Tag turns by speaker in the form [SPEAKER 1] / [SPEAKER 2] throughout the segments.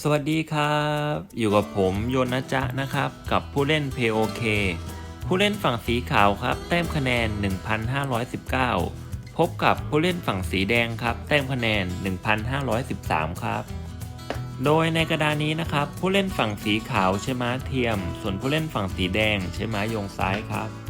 [SPEAKER 1] สวัสดีครับ อยู่กับผมโยนะจ๊ะนะครับ กับผู้เล่น POK ผู้เล่นฝั่งสีขาวครับ แต้มคะแนน 1,519 พบกับผู้เล่นฝั่งสีแดงครับ แต้มคะแนน 1,513 ครับ โดยในกระดานนี้นะครับ ผู้เล่นฝั่งสีขาวใช้ม้าเทียม ส่วนผู้เล่นฝั่งสีแดงใช้ม้ายงซ้ายครับ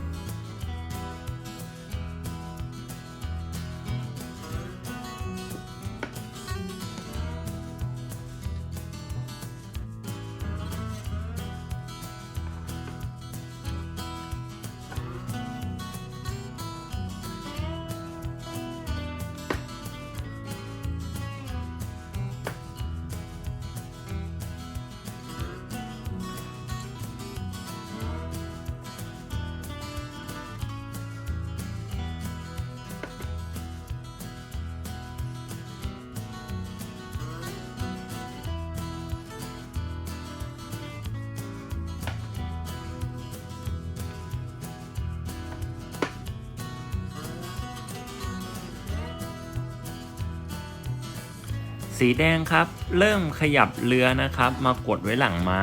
[SPEAKER 1] สีแดงครับ เริ่มขยับเรือนะครับ มากดไว้หลังม้า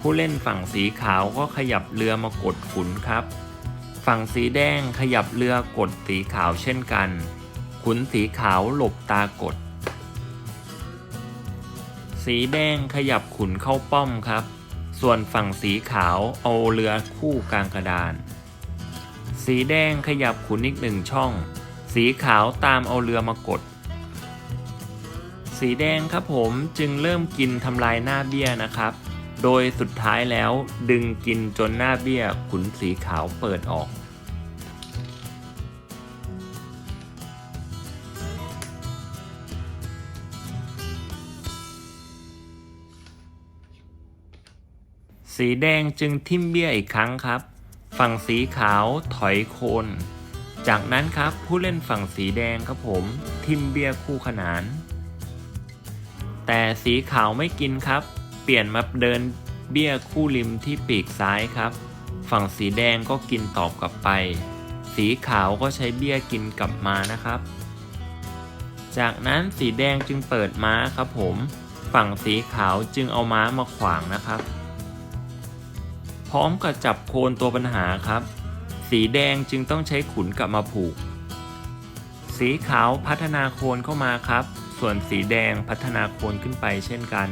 [SPEAKER 1] ผู้เล่นฝั่งสีขาวก็ขยับเรือมากดขุนครับ ฝั่งสีแดงขยับเรือกดสีขาวเช่นกัน ขุนสีขาวหลบตากด สีแดงขยับขุนเข้าป้อมครับ ส่วนฝั่งสีขาวเอาเรือคู่กลางกระดาน สีแดงขยับขุนอีกหนึ่งช่อง สีขาวตามเอาเรือมากด สีแดงครับผมจึงเริ่มกินทำลายหน้าเบี้ยนะครับ โดยสุดท้ายแล้วดึงกินจนหน้าเบี้ยขุนสีขาวเปิดออกสีแดงจึงทิ่มเบี้ยอีกครั้งครับ ฝั่งสีขาวถอยโคน จากนั้นครับผู้เล่นฝั่งสีแดงครับผม ทิ่มเบี้ยคู่ขนาน แต่สีขาวไม่กินครับ เปลี่ยนมาเดินเบี้ยคู่ริมที่ปีกซ้ายครับ ฝั่งสีแดงก็กินตอบกลับไป สีขาวก็ใช้เบี้ยกินกลับมานะครับ จากนั้นสีแดงจึงเปิดม้าครับผม ฝั่งสีขาวจึงเอาม้ามาขวางนะครับ พร้อมกับจับโคนตัวปัญหาครับ สีแดงจึงต้องใช้ขุนกลับมาผูก สีขาวพัฒนาโคนเข้ามาครับ ส่วนสีแดงพัฒนาโคนขึ้นไปเช่นกัน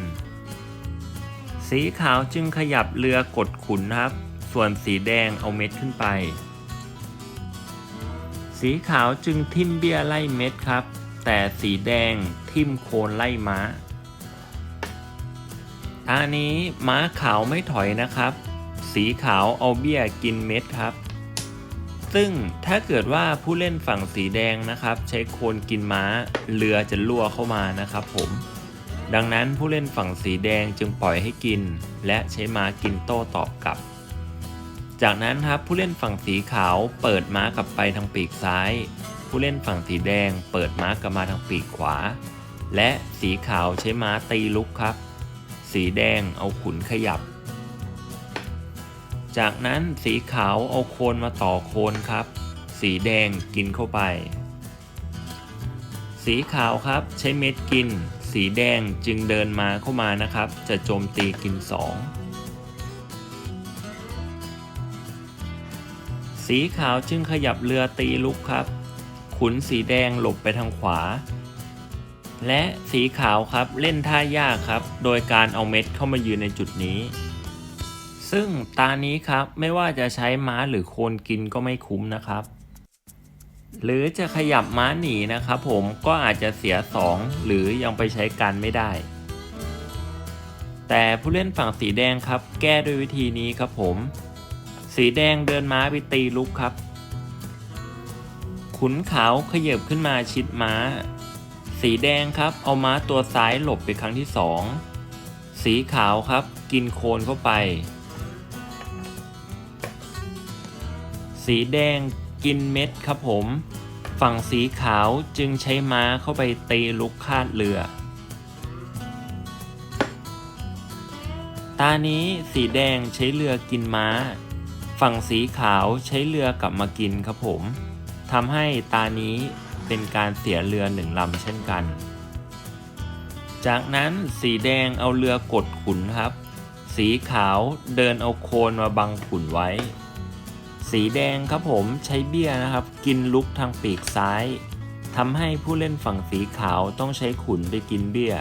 [SPEAKER 1] สีขาวจึงขยับเรือกดขุนครับ ส่วนสีแดงเอาเม็ดขึ้นไป สีขาวจึงทิ่มเบี้ยไล่เม็ดครับ แต่สีแดงทิ่มโคนไล่ม้าอันนี้ม้าขาวไม่ถอยนะครับ สีขาวเอาเบี้ยกินเม็ดครับ ซึ่งถ้าเกิดว่าผู้เล่นฝั่งสีแดงนะครับ ใช้โคนกินม้าเรือจะรั่วเข้ามานะครับผมดังนั้นผู้เล่นฝั่งสีแดงจึงปล่อยให้กิน และใช้ม้ากินโต้ตอบกลับ จากนั้นครับผู้เล่นฝั่งสีขาวเปิดม้ากลับไปทางปีกซ้าย ผู้เล่นฝั่งสีแดงเปิดม้ากลับมาทางปีกขวา และสีขาวใช้ม้าตีลุกครับ สีแดงเอาขุนขยับ จากนั้นสีขาวเอาโคนมาต่อโคนครับ สีแดงกินเข้าไป สีขาวครับใช้เม็ดกิน สีแดงจึงเดินมาเข้ามานะครับ จะโจมตีกิน 2 สีขาวจึงขยับเรือตีลุกครับ ขุนสีแดงหลบไปทางขวา และสีขาวครับเล่นท่ายากครับ โดยการเอาเม็ดเข้ามายืนในจุดนี้ ซึ่งตานี้ครับไม่ว่าจะใช้ม้าหรือโคนกินก็ไม่คุ้มนะครับ หรือจะขยับม้าหนีนะครับผมก็อาจจะเสีย 2 หรือยังไปใช้การไม่ได้ แต่ผู้เล่นฝั่งสีแดงครับ แก้ด้วยวิธีนี้ครับผม สีแดงเดินม้าไปตีลุกครับ ขุนขาวขยับขึ้นมาชิดม้า สีแดงครับเอาม้าตัวซ้ายหลบไปครั้งที่สองสีขาวครับกินโคนเข้าไป สีแดงกินเม็ดครับผม ฝั่งสีขาวจึงใช้ม้าเข้าไปตีลุกคาดเรือ ตานี้สีแดงใช้เรือกินม้า ฝั่งสีขาวใช้เรือกลับมากินครับผมทำให้ตานี้เป็นการเสียเรือหนึ่งลำเช่นกัน จากนั้นสีแดงเอาเรือกดขุนครับ สีขาวเดินเอาโคนมาบังขุนไว้ สีแดงครับผมใช้เบี้ยนะครับ กินลุกทางปีกซ้ายทำให้ผู้เล่นฝั่งสีขาวต้องใช้ขุนไปกินเบี้ย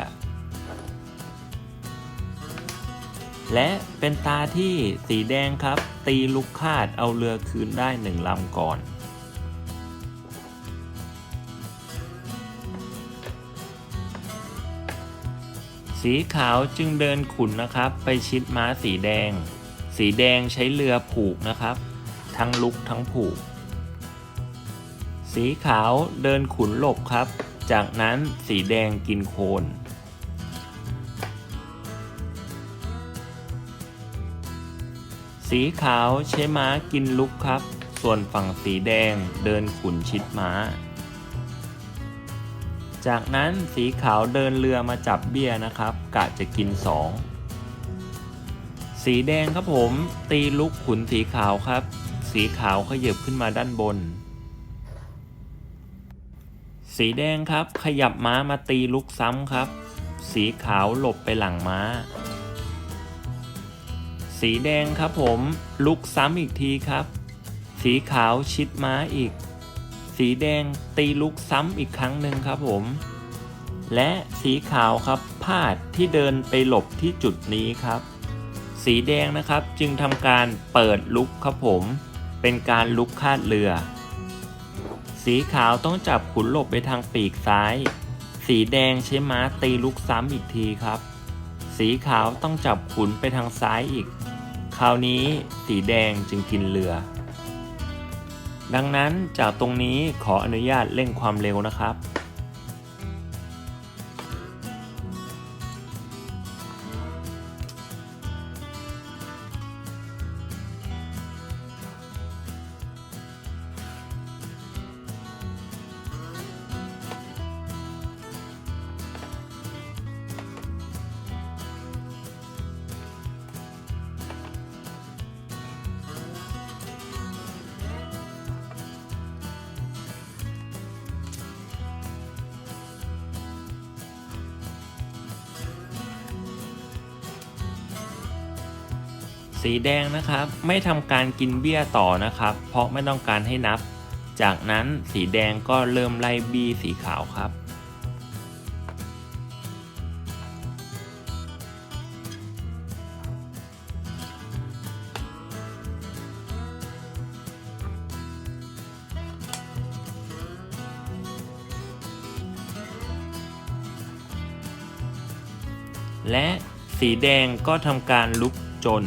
[SPEAKER 1] และเป็นตาที่สีแดงครับ ตีลูกคาดเอาเรือคืนได้หนึ่งลำก่อน สีขาวจึงเดินขุนนะครับ ไปชิดม้าสีแดง สีแดงใช้เรือผูกนะครับ ทั้งลุกทั้งผูก สีขาวเดินขุนหลบครับ จากนั้นสีแดงกินโคน สีขาวใช้ม้ากินลุกครับ ส่วนฝั่งสีแดงเดินขุนชิดม้า จากนั้นสีขาวเดินเรือมาจับเบี้ยนะครับ กะจะกินสองสีแดงครับผมตีลุกขุนสีขาวครับ สีขาวขยับขึ้นมาด้านบน สีแดงครับ ขยับม้ามาตีลุกซ้ำครับ สีขาวหลบไปหลังม้า สีแดงครับผมลุกซ้ำอีกทีครับ สีขาวชิดม้าอีก สีแดงตีลุกซ้ำอีกครั้งหนึ่งครับผม และสีขาวครับพลาดที่เดินไปหลบที่จุดนี้ครับสีแดงนะครับจึงทำการเปิดลุกครับผม เป็นการลุกคาดเรือ สีขาวต้องจับขุนหลบไปทางปีกซ้าย สีแดงใช้ม้าตีลุกซ้ำอีกทีครับ สีขาวต้องจับขุนไปทางซ้ายอีก คราวนี้สีแดงจึงกินเรือ ดังนั้นจากตรงนี้ขออนุญาตเร่งความเร็วนะครับ สีแดงนะครับ ไม่ทำการกินเบี้ยต่อนะครับ เพราะไม่ต้องการให้นับ จากนั้นสีแดงก็เริ่มไล่บี้สีขาวครับและสีแดงก็ทำการลุกจน